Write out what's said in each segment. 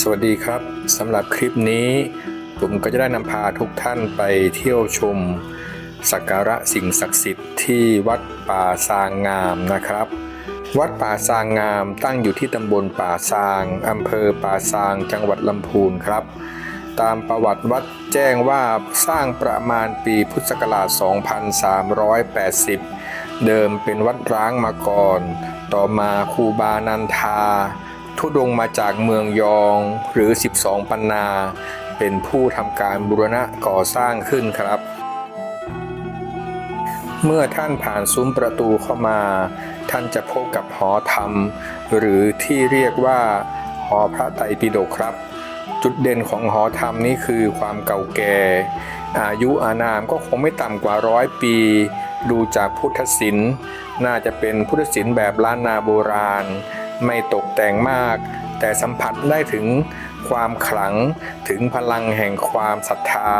สวัสดีครับสำหรับคลิปนี้ ผมก็จะได้นำพาทุกท่านไปเที่ยวชมสักการะสิ่งศักดิ์สิทธิ์ที่วัดป่าซางงามนะครับ วัดป่าซางงามตั้งอยู่ที่ตำบลป่าซางอำเภอป่าซางจังหวัดลำพูนครับ ตามประวัติวัดแจ้งว่าสร้างประมาณปีพุทธศักราช 2380 เดิมเป็นวัดร้างมาก่อน ต่อมาครูบานันทา ทุดงมาจากเมืองยองหรือ 12 ปันนา เป็นผู้ทำการบูรณะก่อสร้างขึ้นครับ เมื่อท่านผ่านซุ้มประตูเข้ามา ท่านจะพบกับหอธรรม หรือที่เรียกว่า หอพระไตรปิฎกครับ จุดเด่นของหอธรรมนี้คือความเก่าแก่ อายุอานามก็คงไม่ต่ำกว่าร้อยปี ดูจากพุทธศิลป์น่าจะเป็นพุทธศิลป์แบบล้านนาโบราณ ไม่ตกแต่งมาก แต่สัมผัสได้ถึงความขลังถึงพลังแห่งความศรัทธา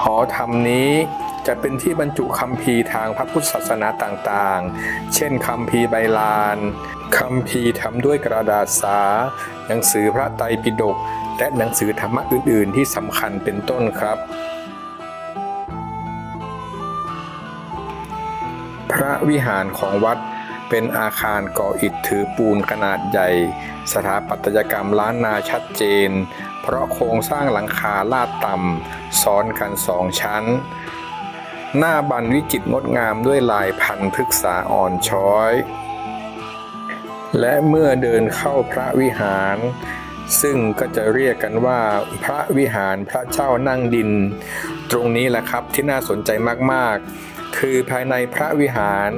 หอธรรมนี้จะเป็นที่บรรจุคำพีทางพระพุทธศาสนาต่างๆ เช่นคำพีใบลานคำพีทำด้วยกระดาษสา หนังสือพระไตรปิฎกและหนังสือธรรมะอื่น ๆ ที่สำคัญเป็นต้นครับ พระวิหารของวัด เป็นอาคารก่ออิฐถือปูนขนาดใหญ่ สถาปัตยกรรมล้านนาชัดเจน เพราะโครงสร้างหลังคาลาดต่ำซ้อนกันสองชั้น หน้าบันวิจิตรงดงามด้วยลายพันธุ์พฤกษาอ่อนช้อย และเมื่อเดินเข้าพระวิหารซึ่งก็จะเรียกกันว่าพระวิหารพระเจ้านั่งดิน ตรงนี้แหละครับที่น่าสนใจมาก ๆ คือภายในพระวิหาร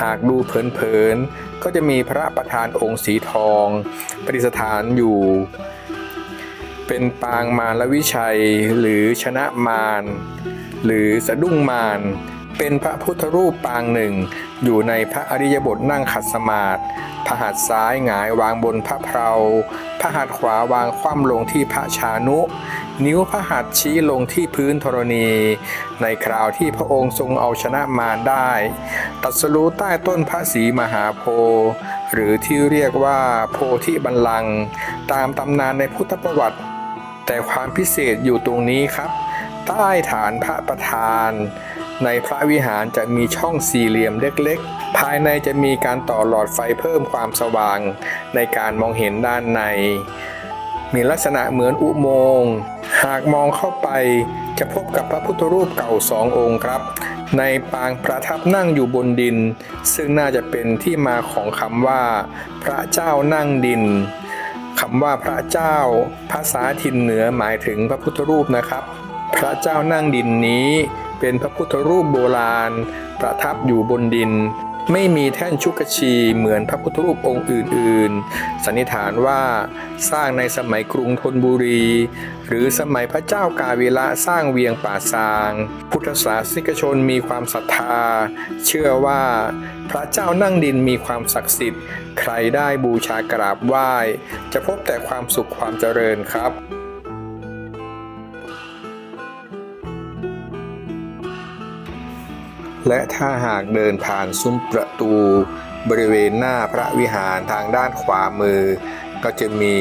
หากดูเผินๆ ก็จะมีพระประธานองค์สีทองประดิษฐานอยู่ เป็นปางมารวิชัย หรือชนะมารหรือสะดุ้งมารเป็นพระพุทธรูปปางหนึ่ง อยู่ในพระอริยบทนั่งขัดสมาธิพระหัตถ์ซ้ายหงายวางบนพระเพราพระหัตถ์ขวาวางคว่ำลงที่พระชานุ นิ้วพระหัตถ์ชี้ลงที่พื้นธรณี ในคราวที่พระองค์ทรงเอาชนะมารได้ตรัสรู้ใต้ต้นพระศรีมหาโพธิ์หรือที่เรียกว่าโพธิบัลลังก์ตามตำนานในพุทธประวัติ แต่ความพิเศษอยู่ตรงนี้ครับ ใต้ฐานพระประธาน ในพระวิหารจะมีช่องสี่เหลี่ยมเล็กๆ ภายในจะมีการต่อหลอดไฟเพิ่มความสว่าง ในการมองเห็นด้านใน มีลักษณะเหมือนอุโมงค์ หากมองเข้าไปจะพบกับพระพุทธรูปเก่าสององค์ครับ ในปางประทับนั่งอยู่บนดิน ซึ่งน่าจะเป็นที่มาของคำว่า พระเจ้านั่งดินคำว่าพระเจ้าภาษาถิ่นเหนือหมายถึงพระพุทธรูปนะครับ พระเจ้านั่งดินนี้ เป็นพระพุทธรูปโบราณ ประทับอยู่บนดิน ไม่มีแท่นชุกชีเหมือนพระพุทธรูปองค์อื่น ๆ สันนิษฐานว่าสร้างในสมัยกรุงธนบุรี หรือสมัยพระเจ้ากาวิละสร้างเวียงป่าซาง พุทธศาสนิกชนมีความศรัทธา เชื่อว่าพระเจ้านั่งดินมีความศักดิ์สิทธิ์ ใครได้บูชากราบไหว้ จะพบแต่ความสุขความเจริญครับ และถ้าหากเดินผ่านซุ้มประตูบริเวณหน้าพระวิหารทางด้านขวามือ ก็จะมี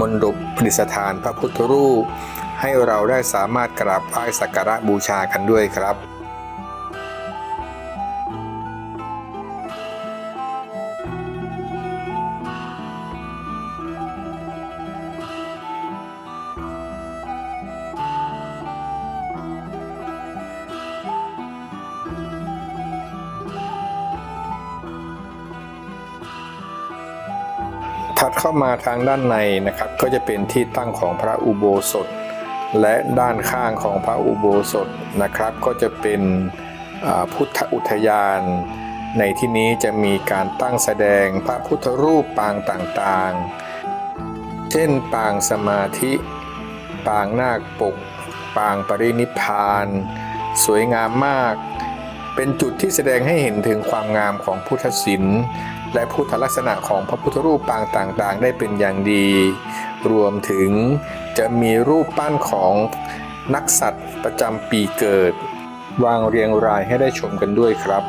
มณฑปปฏิสถานพระพุทธรูป ให้เราได้สามารถกราบไหว้สักการะบูชากันด้วยครับ ถัดเข้ามาทางด้านในนะครับ ก็จะเป็นที่ตั้งของพระอุโบสถ และด้านข้างของพระอุโบสถนะครับ ก็จะเป็นพุทธอุทยาน ในที่นี้จะมีการตั้งแสดงพระพุทธรูปปางต่างๆ เช่นปางสมาธิ ปางนาคปก ปางปรินิพพาน สวยงามมาก เป็นจุดที่แสดงให้เห็นถึงความงามของพุทธศิลป์ และพุทธลักษณะของพระพุทธรูปปางต่างๆ ได้เป็นอย่างดี รวมถึงจะมีรูปปั้นของนักสัตว์ประจำปีเกิด วางเรียงรายให้ได้ชมกันด้วยครับ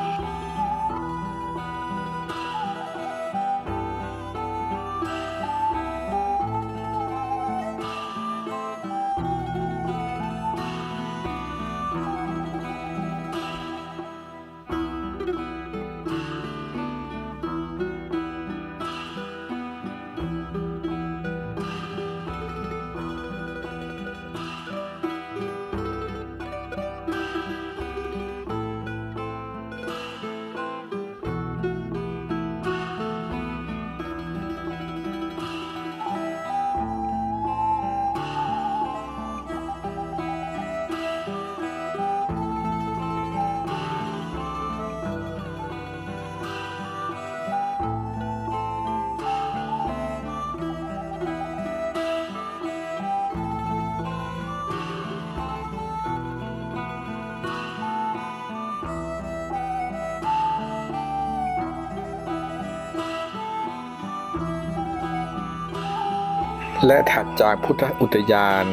และถัดจากพุทธอุทยาน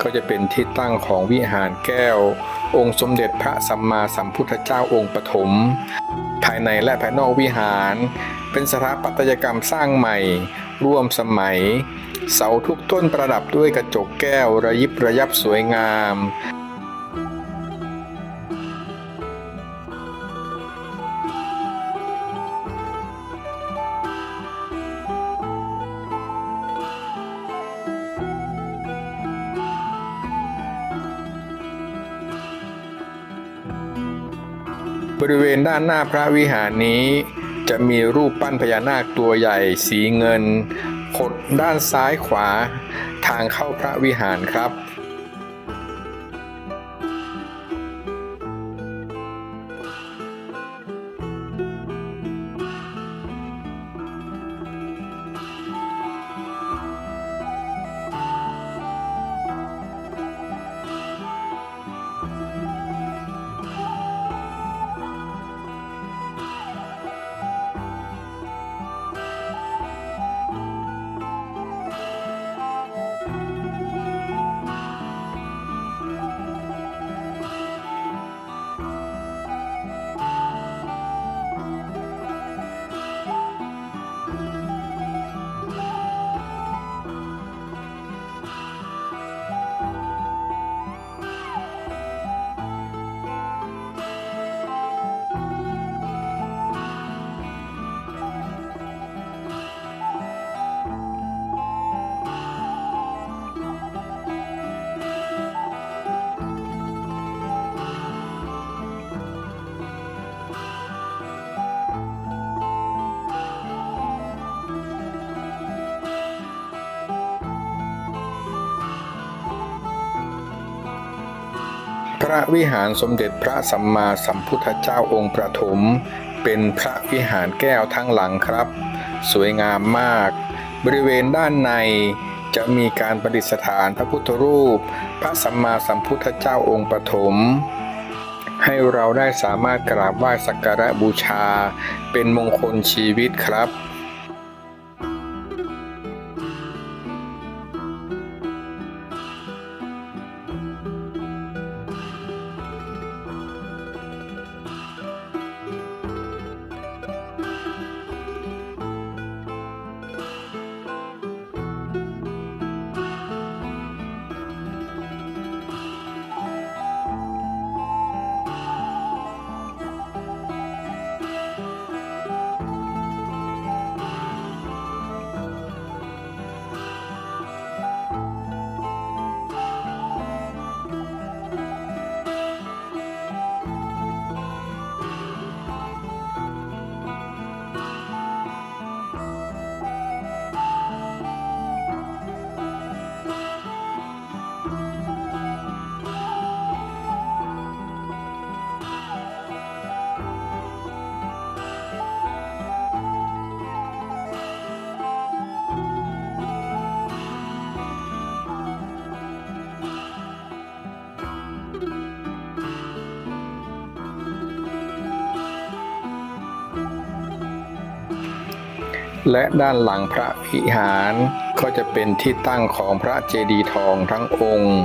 ก็จะเป็นที่ตั้งของวิหารแก้ว องค์สมเด็จพระสัมมาสัมพุทธเจ้าองค์ปฐมภายในและภายนอกวิหาร เป็นสถาปัตยกรรมสร้างใหม่ ร่วมสมัย เสาทุกต้นประดับด้วยกระจกแก้วระยิบระยับสวยงาม บริเวณด้านหน้าพระวิหารนี้ จะมีรูปปั้นพญานาคตัวใหญ่สีเงินขดด้านซ้ายขวา ทางเข้าพระวิหารครับ พระวิหารสมเด็จพระสัมมาสัมพุทธเจ้าองค์ประถม เป็นพระวิหารแก้วทั้งหลังครับ สวยงามมาก บริเวณด้านในจะมีการประดิษฐานพระพุทธรูป พระสัมมาสัมพุทธเจ้าองค์ประถมให้เราได้สามารถกราบไหว้สักการะบูชา เป็นมงคลชีวิตครับ และด้านหลังพระวิหารก็จะเป็นที่ตั้งของพระเจดีย์ทองทั้งองค์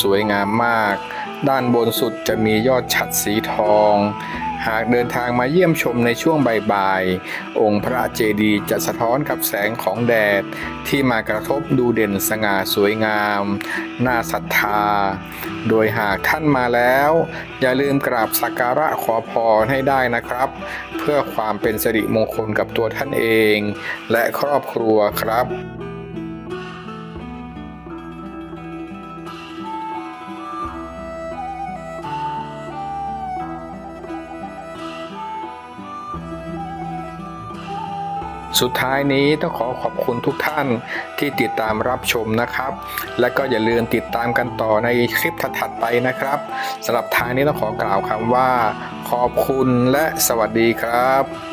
สวยงามมาก ด้านบนสุดจะมียอดฉัดสีทอง หากเดินทางมาเยี่ยมชมในช่วงบ่ายๆ องค์พระเจดีย์จะสะท้อนกับแสงของแดด ที่มากระทบดูเด่นสง่าสวยงาม น่าศรัทธา โดยหากท่านมาแล้ว อย่าลืมกราบสักการะขอพรให้ได้นะครับ เพื่อความเป็นสิริมงคลกับตัวท่านเอง และครอบครัวครับ สุดท้ายนี้ต้องขอขอบคุณทุกท่านที่ติดตามรับชมนะครับ และก็อย่าลืมติดตามกันต่อในคลิปถัดๆไปนะครับสำหรับท้ายนี้ต้องขอกล่าวคำว่า ขอบคุณและสวัสดีครับ